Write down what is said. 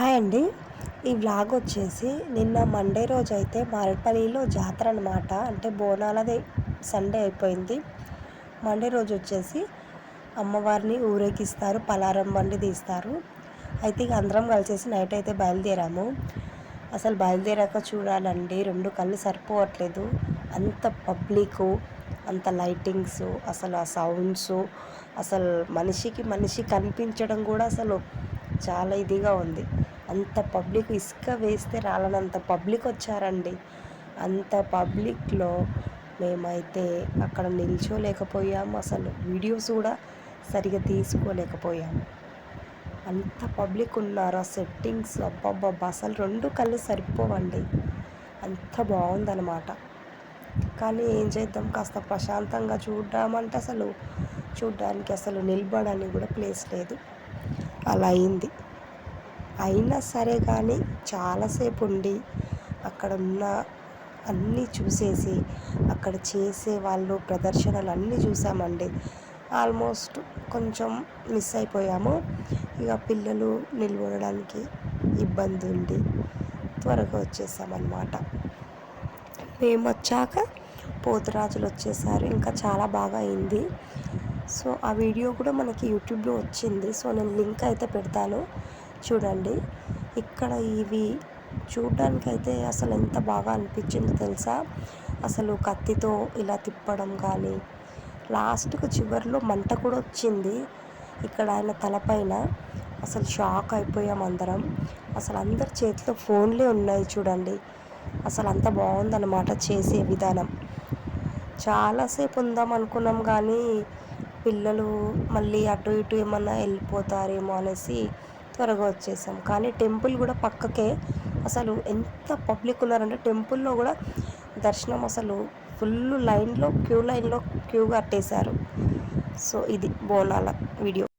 Hi అండి. ఈ vlog వచ్చేసి నిన్న మండే రోజు అయితే మారేడుపల్లిలో జాతర అనమాట అంటే బోనాలది సండే అయిపోయింది. మండే రోజు వచ్చేసి అమ్మవారిని ఊరేగిస్తారు పలారం బండి తీస్తారు. అయితే ఇక అందరం కలిసేసి నైట్ అయితే బయలుదేరాము. అసలు బయలుదేరాక చూడాలండి రెండు కళ్ళు సరిపోవట్లేదు. అంత పబ్లిక్ అంత లైటింగ్స్ అసలు ఆ సౌండ్స్ అసలు మనిషికి మనిషి కనిపించడం కూడా అసలు చాలా ఇదిగా ఉంది. అంత పబ్లిక్ ఇసుక వేస్తే రాలనంత పబ్లిక్ వచ్చారండి. అంత పబ్లిక్లో మేమైతే అక్కడ నిల్చోలేకపోయాము అసలు. వీడియోస్ కూడా సరిగా తీసుకోలేకపోయాము. అంత పబ్లిక్ ఉన్నారు. ఆ సెట్టింగ్స్ అబ్బాబ్బా! అసలు రెండు కళ్ళు సరిపోవండి. అంత బాగుందనమాట కానీ ఏం చేద్దాం? కాస్త ప్రశాంతంగా చూద్దామంటే అసలు చూడ్డానికి అసలు నిలబడడానికి కూడా ప్లేస్ లేదు. అలా అయింది. అయినా సరే కానీ చాలాసేపు ఉండి అక్కడ ఉన్న అన్నీ చూసేసి అక్కడ చేసే వాళ్ళు ప్రదర్శనలు అన్నీ చూసామండి. ఆల్మోస్ట్ కొంచెం మిస్ అయిపోయాము. ఇక పిల్లలు నిలబడడానికి ఇబ్బంది ఉండి త్వరగా వచ్చేసామన్నమాట. మేము వచ్చాక పోతురాజులు వచ్చేసారు ఇంకా చాలా బాగా అయింది సో ఆ వీడియో కూడా మనకి యూట్యూబ్లో వచ్చింది. సో నేను లింక్ అయితే పెడతాను. చూడండి. ఇక్కడ ఇవి చూడ్డానికైతే అసలు ఎంత బాగా అనిపించిందో తెలుసా? అసలు కత్తితో ఇలా తిప్పడం కానీ లాస్ట్కు చివరిలో మంట కూడా వచ్చింది. ఇక్కడ ఆయన తలపైన అసలు షాక్ అయిపోయాం అందరం. అసలు అందరి చేతిలో ఫోన్లే ఉన్నాయి చూడండి. అసలు అంత బాగుందన్నమాట చేసే విధానం. చాలాసేపు ఉందాం అనుకున్నాం కానీ పిల్లలు మళ్ళీ అటు ఇటు ఏమన్నా వెళ్ళిపోతారేమో అనేసి త్వరగా వచ్చేసాం. కానీ టెంపుల్ కూడా పక్కకే. అసలు ఎంత పబ్లిక్ ఉన్నారంటే టెంపుల్లో కూడా దర్శనం అసలు ఫుల్ లైన్లో క్యూ లైన్లో క్యూ కట్టేశారు. సో ఇది బోనాల వీడియో.